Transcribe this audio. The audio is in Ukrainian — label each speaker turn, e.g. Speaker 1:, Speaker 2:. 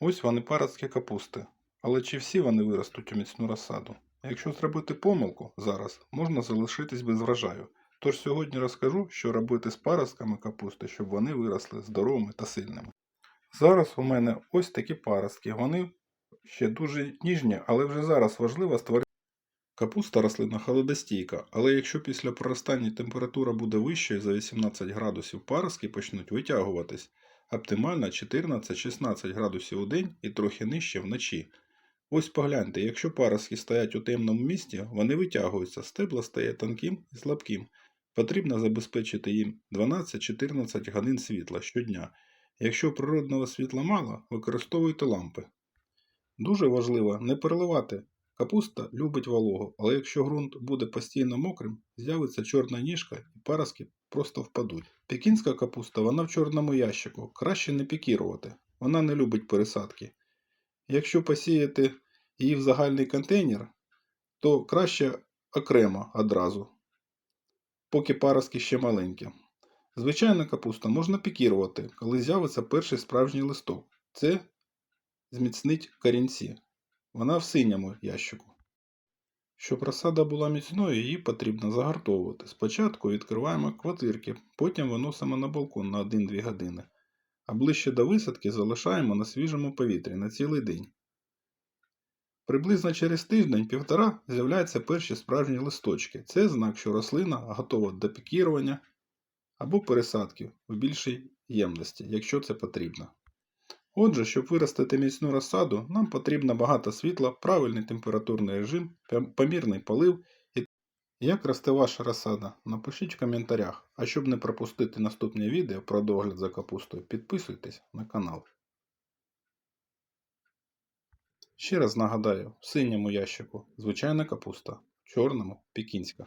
Speaker 1: Ось вони паростки капусти. Але чи всі вони виростуть у міцну розсаду? Якщо зробити помилку зараз, можна залишитись без врожаю. Тож сьогодні розкажу, що робити з паростками капусти, щоб вони виросли здоровими та сильними. Зараз у мене ось такі паростки. Вони ще дуже ніжні, але вже зараз важливо створити. Капуста рослина холодостійка, але якщо після проростання температура буде вищою за 18 градусів, паростки почнуть витягуватись. Оптимально 14-16 градусів у день і трохи нижче вночі. Ось погляньте, якщо паростки стоять у темному місці, вони витягуються, стебло стає тонким і слабким. Потрібно забезпечити їм 12-14 годин світла щодня. Якщо природного світла мало, використовуйте лампи. Дуже важливо не переливати. Капуста любить вологу, але якщо ґрунт буде постійно мокрим, з'явиться чорна ніжка і паростки просто впадуть. Пекінська капуста, вона в чорному ящику, краще не пікірувати, вона не любить пересадки. Якщо посіяти її в загальний контейнер, то краще окремо одразу, поки паростки ще маленькі. Звичайна капуста можна пікірувати, коли з'явиться перший справжній листок. Це зміцнить корінці. Вона в синьому ящику. Щоб розсада була міцною, її потрібно загартовувати. Спочатку відкриваємо квартирки, потім виносимо на балкон на 1-2 години, а ближче до висадки залишаємо на свіжому повітрі на цілий день. Приблизно через тиждень-півтора з'являються перші справжні листочки. Це знак, що рослина готова до пікірування або пересадки в більшій ємності, якщо це потрібно. Отже, щоб виростити міцну розсаду, нам потрібно багато світла, правильний температурний режим, помірний полив. І... Як росте ваша розсада? Напишіть в коментарях. А щоб не пропустити наступні відео про догляд за капустою, підписуйтесь на канал. Ще раз нагадаю, в синьому ящику звичайна капуста, в чорному пекінська.